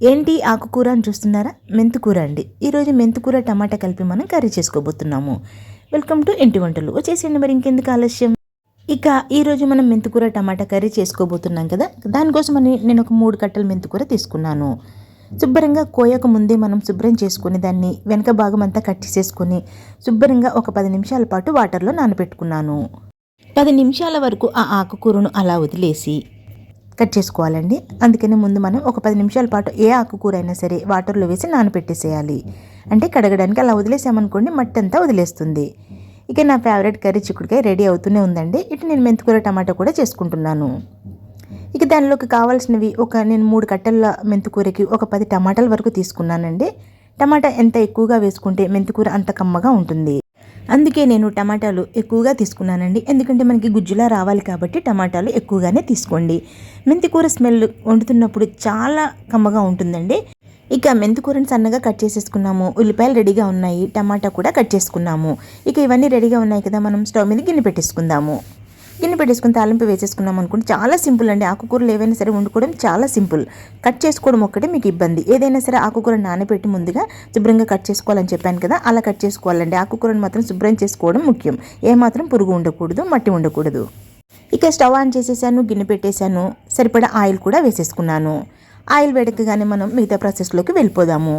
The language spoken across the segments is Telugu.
ఏంటి ఆకుకూర అని చూస్తున్నారా? మెంతుకూర అండి. ఈరోజు మెంతుకూర టమాటా కలిపి మనం కర్రీ చేసుకోబోతున్నాము. వెల్కమ్ టు ఇంటి వంటలు. వచ్చేసేయండి మరి ఇంకెందుకు ఆలస్యం? ఇక ఈరోజు మనం మెంతుకూర టమాటా కర్రీ చేసుకోబోతున్నాం కదా? దానికోసమని నేను ఒక మూడు కట్టల మెంతుకూర తీసుకున్నాను. శుభ్రంగా కోయక ముందే మనం శుభ్రం చేసుకుని దాన్ని వెనక భాగం అంతా కట్ చేసేసుకొని శుభ్రంగా ఒక పది నిమిషాల పాటు వాటర్లో నానబెట్టుకున్నాను. పది నిమిషాల వరకు ఆ ఆకుకూరను అలా వదిలేసి కట్ చేసుకోవాలండి. అందుకని ముందు మనం ఒక పది నిమిషాల పాటు ఏ ఆకుకూర అయినా సరే వాటర్లో వేసి నానబెట్టేసేయాలి అంటే కడగడానికి అలా వదిలేసామనుకోండి మట్టి అంతా వదిలేస్తుంది. ఇక నా ఫేవరెట్ కర్రీ చిక్కుడుకాయ రెడీ అవుతూనే ఉందండి. ఇటు నేను మెంతికూర టమాటా కూడా చేసుకుంటున్నాను. ఇక దానిలోకి కావాల్సినవి ఒక నేను మూడు కట్టెల మెంతికూరకి ఒక పది టమాటాల వరకు తీసుకున్నానండి. టమాటా ఎంత ఎక్కువగా వేసుకుంటే మెంతికూర అంత కమ్మగా ఉంటుంది. అందుకే నేను టమాటాలు ఎక్కువగా తీసుకున్నానండి. ఎందుకంటే మనకి గుజ్జులా రావాలి కాబట్టి టమాటాలు ఎక్కువగానే తీసుకోండి. మెంతికూర స్మెల్ వండుతున్నప్పుడు చాలా కమ్మగా ఉంటుందండి. ఇక మెంతికూరని సన్నగా కట్ చేసేసుకున్నాము. ఉల్లిపాయలు రెడీగా ఉన్నాయి. టమాటా కూడా కట్ చేసుకున్నాము. ఇక ఇవన్నీ రెడీగా ఉన్నాయి కదా మనం స్టవ్ మీద గిన్నె పెట్టేసుకుందాము. గిన్నె పెట్టేసుకుని తాలింపు వేసేసుకున్నాం అనుకుంటే చాలా సింపుల్ అండి. ఆకుకూరలు ఏవైనా సరే వండుకోవడం చాలా సింపుల్. కట్ చేసుకోవడం ఒక్కటే మీకు ఇబ్బంది. ఏదైనా సరే ఆకుకూర నానబెట్టి ముందుగా శుభ్రంగా కట్ చేసుకోవాలని చెప్పాను కదా అలా కట్ చేసుకోవాలండి. ఆకుకూరను మాత్రం శుభ్రం చేసుకోవడం ముఖ్యం. ఏమాత్రం పురుగు ఉండకూడదు మట్టి ఉండకూడదు. ఇక స్టవ్ ఆన్ చేసేసాను గిన్నె పెట్టేశాను సరిపడా ఆయిల్ కూడా వేసేసుకున్నాను. ఆయిల్ వేడకగానే మనం మిగతా ప్రాసెస్లోకి వెళ్ళిపోదాము.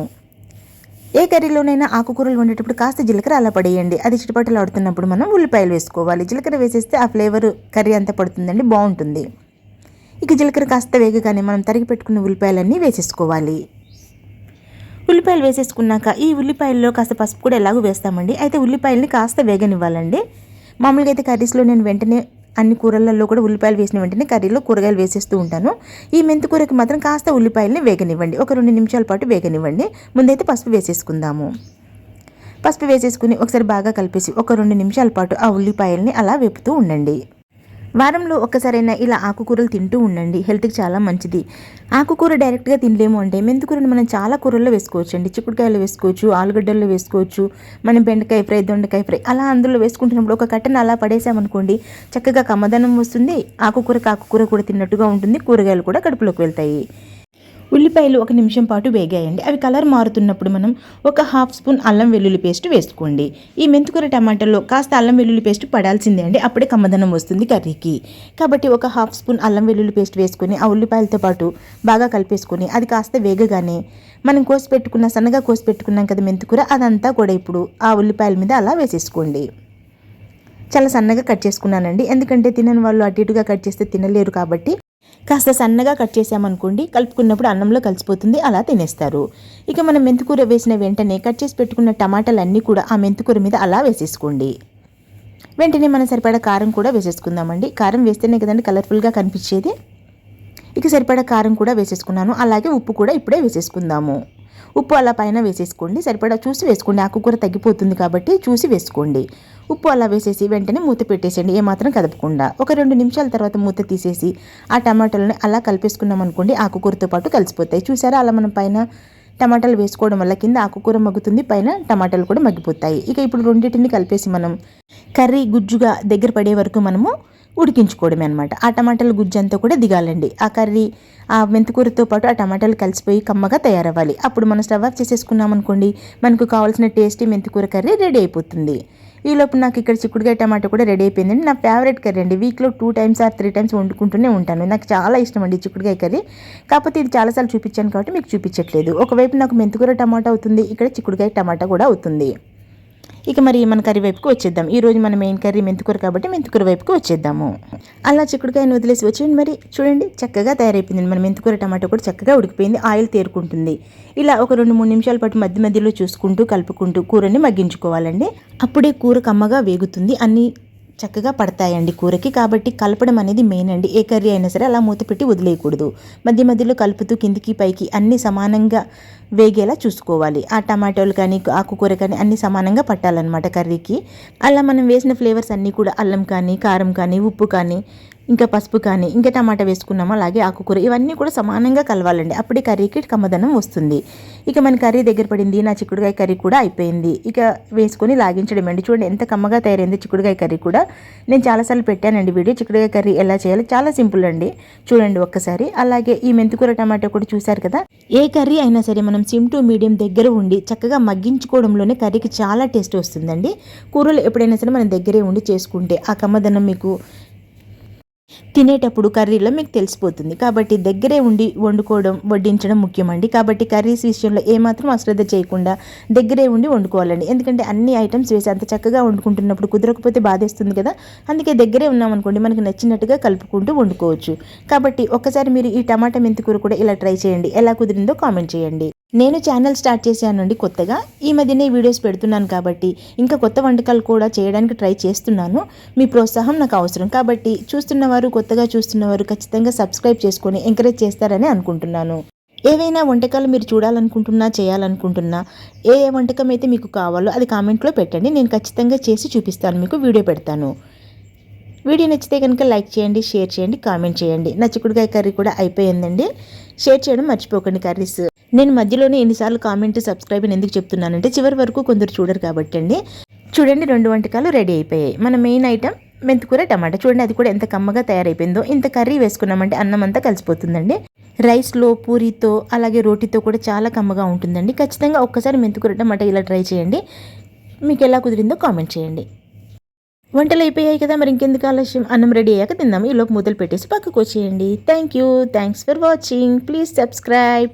ఏ కర్రీలోనైనా ఆకుకూరలు వండేటప్పుడు కాస్త జీలకర్ర అలా పడేయండి. అది చిటపటలు ఆడుతున్నప్పుడు మనం ఉల్లిపాయలు వేసుకోవాలి. జీలకర్ర వేసేస్తే ఆ ఫ్లేవర్ కర్రీ అంతా పడుతుందండి బాగుంటుంది. ఇక జీలకర్ర కాస్త వేగగానే మనం తరిగి పెట్టుకున్న ఉల్లిపాయలన్నీ వేసేసుకోవాలి. ఉల్లిపాయలు వేసేసుకున్నాక ఈ ఉల్లిపాయల్లో కాస్త పసుపు కూడా ఎలాగో వేస్తామండి. అయితే ఉల్లిపాయల్ని కాస్త వేగనివ్వాలండి. మామూలుగా అయితే కర్రీస్లో నేను వెంటనే అన్ని కూరలలో కూడా ఉల్లిపాయలు వేసిన వెంటనే కర్రీలో కూరగాయలు వేసేస్తూ ఉంటాను. ఈ మెంతి కూరకి మాత్రం కాస్త ఉల్లిపాయలని వేగనివ్వండి. ఒక రెండు నిమిషాల పాటు వేగనివ్వండి. ముందైతే పసుపు వేసేసుకుందాము. పసుపు వేసేసుకుని ఒకసారి బాగా కలిపేసి ఒక రెండు నిమిషాల పాటు ఆ ఉల్లిపాయల్ని అలా వేపుతూ ఉండండి. వారంలో ఒక్కసారైనా ఇలా ఆకుకూరలు తింటూ ఉండండి. హెల్త్కి చాలా మంచిది. ఆకుకూర డైరెక్ట్గా తినలేము అంటే మెంతికూరని మనం చాలా కూరల్లో వేసుకోవచ్చు అండి చిక్కుడుకాయలు వేసుకోవచ్చు ఆలుగడ్డల్లో వేసుకోవచ్చు మనం బెండకాయ ఫ్రై దొండకాయ ఫ్రై అలా అందులో వేసుకుంటున్నప్పుడు ఒక కట్టను అలా పడేసామనుకోండి చక్కగా కమ్మదనం వస్తుంది. ఆకుకూరకు ఆకుకూర కూడా తిన్నట్టుగా ఉంటుంది. కూరగాయలు కూడా కడుపులోకి వెళ్తాయి. ఉల్లిపాయలు ఒక నిమిషం పాటు వేగాయండి. అవి కలర్ మారుతున్నప్పుడు మనం ఒక హాఫ్ స్పూన్ అల్లం వెల్లుల్లి పేస్ట్ వేసుకోండి. ఈ మెంతుకూర టమాటాలో కాస్త అల్లం వెల్లుల్లి పేస్ట్ పడాల్సిందే అండి. అప్పుడే కమ్మదనం వస్తుంది కర్రీకి. కాబట్టి ఒక హాఫ్ స్పూన్ అల్లం వెల్లుల్లి పేస్ట్ వేసుకొని ఆ ఉల్లిపాయలతో పాటు బాగా కలిపేసుకొని అది కాస్త వేగగానే మనం కోసి పెట్టుకున్న సన్నగా కోసి పెట్టుకున్నాం కదా మెంతుకూర అదంతా కూడా ఇప్పుడు ఆ ఉల్లిపాయల మీద అలా వేసేసుకోండి. చాలా సన్నగా కట్ చేసుకున్నానండి. ఎందుకంటే తినని వాళ్ళు అటు ఇటుగా కట్ చేస్తే తినలేరు కాబట్టి కాస్త సన్నగా కట్ చేసామనుకోండి కలుపుకున్నప్పుడు అన్నంలో కలిసిపోతుంది అలా తినేస్తారు. ఇక మనం మెంతికూర వేసిన వెంటనే కట్ చేసి పెట్టుకున్న టమాటాలన్నీ కూడా ఆ మెంతికూర మీద అలా వేసేసుకోండి. వెంటనే మనం సరిపడా కారం కూడా వేసేసుకుందామండి. కారం వేస్తేనే కదండి కలర్ఫుల్గా కనిపించేది. ఇక సరిపడా కారం కూడా వేసేసుకున్నాను. అలాగే ఉప్పు కూడా ఇప్పుడే వేసేసుకుందాము. ఉప్పు అలా పైన వేసేసుకోండి. సరిపడా చూసి వేసుకోండి. ఆకుకూర తగ్గిపోతుంది కాబట్టి చూసి వేసుకోండి. ఉప్పు అలా వేసేసి వెంటనే మూత పెట్టేసేయండి. ఏమాత్రం కదపకుండా. ఒక రెండు నిమిషాల తర్వాత మూత తీసేసి ఆ టమాటాలని అలా కలిపేసుకున్నాం అనుకోండి ఆకుకూరతో పాటు కలిసిపోతాయి. చూసారా? అలా మనం పైన టమాటాలు వేసుకోవడం వల్ల కింద ఆకుకూర మగ్గుతుంది పైన టమాటాలు కూడా మగ్గిపోతాయి. ఇక ఇప్పుడు రెండింటిని కలిపేసి మనం కర్రీ గుజ్జుగా దగ్గర పడే వరకు మనము ఉడికించుకోవడమే అనమాట ఆ టమాటాల గుజ్జు అంతా కూడా దిగాలండి. ఆ కర్రీ ఆ మెంతికూరతో పాటు ఆ టమాటాలు కలిసిపోయి కమ్మగా తయారవ్వాలి. అప్పుడు మనం స్టవ్ ఆఫ్ చేసేసుకున్నాం అనుకోండి మనకు కావాల్సిన టేస్టీ మెంతికూర కర్రీ రెడీ అయిపోతుంది. ఈలోపు నాకు ఇక్కడ చిక్కుడుకాయ టమాటా కూడా రెడీ అయిపోయిందండి. నా ఫేవరెట్ కర్రీ అండి. వీక్లో two times or three times వండుకుంటూనే ఉంటాను. నాకు చాలా ఇష్టం అండి చిక్కుడుకాయ కర్రీ. కాకపోతే ఇది చాలాసార్లు చూపించాను కాబట్టి మీకు చూపించట్లేదు. ఒకవైపు నాకు మెంతికూర టమాటా అవుతుంది. ఇక్కడ చిక్కుడుకాయ టమాటా కూడా అవుతుంది. ఇక మరి మన కర్రీ వైపుకి వచ్చేద్దాం. ఈరోజు మన మెయిన్ కర్రీ మెంతికూర కాబట్టి మెంతికూర వైపుకి వచ్చేద్దాము. అలా చిక్కుడుకాయను వదిలేసి వచ్చేయండి మరి. చూడండి చక్కగా తయారైపోయింది. మన మెంతికూర టమాటో కూడా చక్కగా ఉడికిపోయింది. ఆయిల్ తేరుకుంటుంది. ఇలా ఒక రెండు మూడు నిమిషాల పాటు మధ్య మధ్యలో చూసుకుంటూ కలుపుకుంటూ కూరని మగ్గించుకోవాలండి. అప్పుడే కూర కమ్మగా వేగుతుంది. అన్ని చక్కగా పడతాయండి కూరకి. కాబట్టి కలపడం అనేది మెయిన్ అండి. ఏ కర్రీ అయినా సరే అలా మూత పెట్టి వదిలేయకూడదు. మధ్య మధ్యలో కలుపుతూ కిందికి పైకి అన్ని సమానంగా వేగేలా చూసుకోవాలి. ఆ టమాటోలు కానీ ఆకుకూర కానీ అన్ని సమానంగా పట్టాలన్నమాట కర్రీకి. అలా మనం వేసిన ఫ్లేవర్స్ అన్నీ కూడా అల్లం కానీ కారం కానీ ఉప్పు కానీ ఇంకా పసుపు కానీ ఇంకా టమాటా వేసుకున్నామా అలాగే ఆకుకూర ఇవన్నీ కూడా సమానంగా కలవాలండి. అప్పుడే కర్రీకి కమ్మదనం వస్తుంది. ఇక మన కర్రీ దగ్గర పడింది నా చిక్కుడుకాయ కర్రీ కూడా అయిపోయింది. ఇక వేసుకొని లాగించడం అండి. చూడండి ఎంత కమ్మగా తయారైంది చిక్కుడుకాయ కర్రీ కూడా. నేను చాలాసార్లు పెట్టానండి వీడియో. చిక్కుడుకాయ కర్రీ ఎలా చేయాలి చాలా సింపుల్ అండి. చూడండి ఒక్కసారి. అలాగే ఈ మెంతికూర టమాటా కూడా చూశారు కదా. ఏ కర్రీ అయినా సరే మనం సిమ్ టు మీడియం దగ్గర ఉండి చక్కగా మగ్గించుకోవడంలోనే కర్రీకి చాలా టేస్ట్ వస్తుందండి. కూరలు ఎప్పుడైనా సరే మనం దగ్గరే ఉండి చేసుకుంటే ఆ కమ్మదనం మీకు తినేటప్పుడు కర్రీలో మీకు తెలిసిపోతుంది. కాబట్టి దగ్గరే ఉండి వండుకోవడం వడ్డించడం ముఖ్యమండి. కాబట్టి కర్రీస్ విషయంలో ఏమాత్రం అశ్రద్ధ చేయకుండా దగ్గరే ఉండి వండుకోవాలండి. ఎందుకంటే అన్ని ఐటమ్స్ వేసి అంత చక్కగా వండుకుంటున్నప్పుడు కుదరకపోతే బాధేస్తుంది కదా. అందుకే దగ్గరే ఉన్నామనుకోండి మనకి నచ్చినట్టుగా కలుపుకుంటూ వండుకోవచ్చు. కాబట్టి ఒక్కసారి మీరు ఈ టమాటా మెంతికూర కూడా ఇలా ట్రై చేయండి. ఎలా కుదిరిందో కామెంట్ చేయండి. నేను ఛానల్ స్టార్ట్ చేశానండి కొత్తగా. ఈ మధ్యనే వీడియోస్ పెడుతున్నాను కాబట్టి ఇంకా కొత్త వంటకాలు కూడా చేయడానికి ట్రై చేస్తున్నాను. మీ ప్రోత్సాహం నాకు అవసరం కాబట్టి చూస్తున్నవారు కొత్తగా చూస్తున్నవారు ఖచ్చితంగా సబ్స్క్రైబ్ చేసుకొని ఎంకరేజ్ చేస్తారని అనుకుంటున్నాను. ఏవైనా వంటకాలు మీరు చూడాలనుకుంటున్నా చేయాలనుకుంటున్నా ఏ ఏ వంటకం అయితే మీకు కావాలో అది కామెంట్లో పెట్టండి. నేను ఖచ్చితంగా చేసి చూపిస్తాను మీకు వీడియో పెడతాను. వీడియో నచ్చితే కనుక లైక్ చేయండి షేర్ చేయండి కామెంట్ చేయండి. నా చిక్కుడుకాయ కర్రీ కూడా అయిపోయిందండి. షేర్ చేయడం మర్చిపోకండి కర్రీస్. నేను మధ్యలోనే ఎన్నిసార్లు కామెంట్ సబ్స్క్రైబ్ అని ఎందుకు చెప్తున్నానంటే చివరి వరకు కొందరు చూడరు కాబట్టి అండి. చూడండి రెండు వంటకాలు రెడీ అయిపోయాయి. మన మెయిన్ ఐటమ్ మెంతికూర టమాటా. చూడండి అది కూడా ఎంత కమ్మగా తయారైపోయిందో. ఇంత కర్రీ వేసుకున్నామంటే అన్నం అంతా కలిసిపోతుందండి. రైస్లో పూరితో అలాగే రోటీతో కూడా చాలా కమ్మగా ఉంటుందండి. ఖచ్చితంగా ఒక్కసారి మెంతికూర టమాటా ఇలా ట్రై చేయండి. మీకు ఎలా కుదిరిందో కామెంట్ చేయండి. వంటలు అయిపోయాయి కదా మరి ఇంకెందుకు ఆలస్యం? అన్నం రెడీ అయ్యాక తిందాం ఈలోపు మొదలు పెట్టేసి పక్కకు వచ్చేయండి. Thank you thanks for watching please subscribe